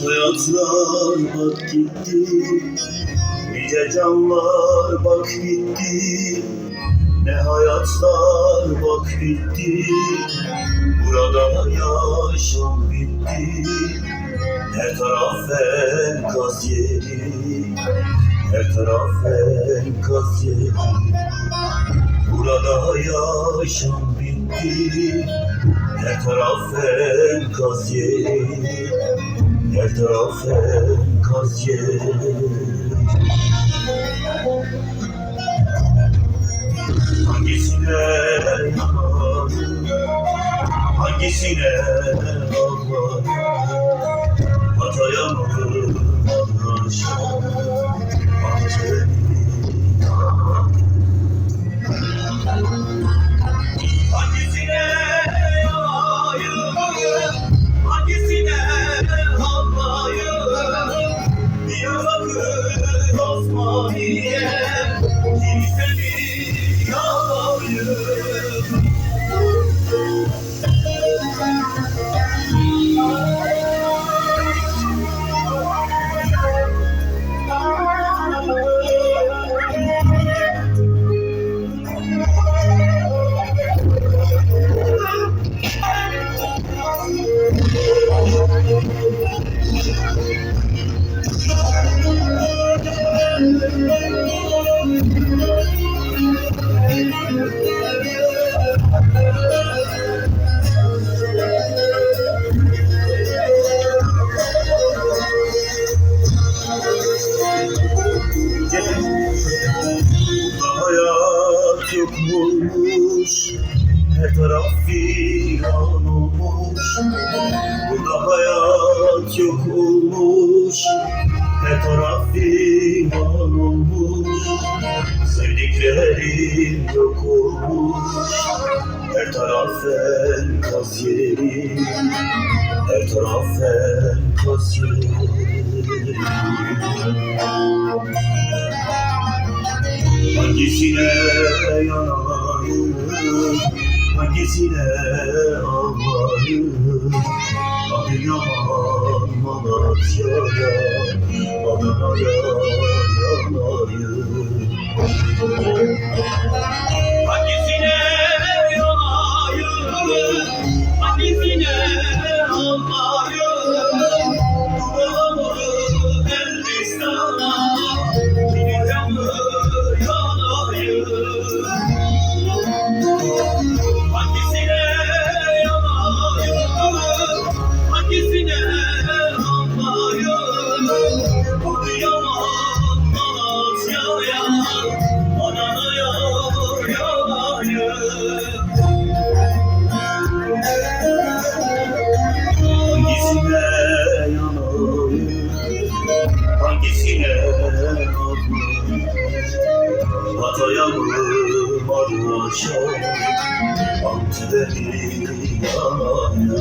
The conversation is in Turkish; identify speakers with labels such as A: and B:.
A: Hayatlar bak gitti Nice canlar bak gitti. Ne hayatlar bak bitti Burada yaşam bitti. Her taraf enkaz yeri Her taraf enkaz yeri. Burada yaşam bitti Her taraf enkaz yeri Her taraf enkaz yeri Hangisine yanarım Hangisine Yanayım Hayat yokmuş Her taraf viran olmuş Burada hayat yok olmuş Her taraf viran olmuş Sevdiklerim yok olmuş. Her taraf enkaz yeri. Her taraf enkaz yeri. Hangisine yanayım, hangisine ağlayım? Adıyaman Malatya'ya, Maraş'a, Antep'i yanayım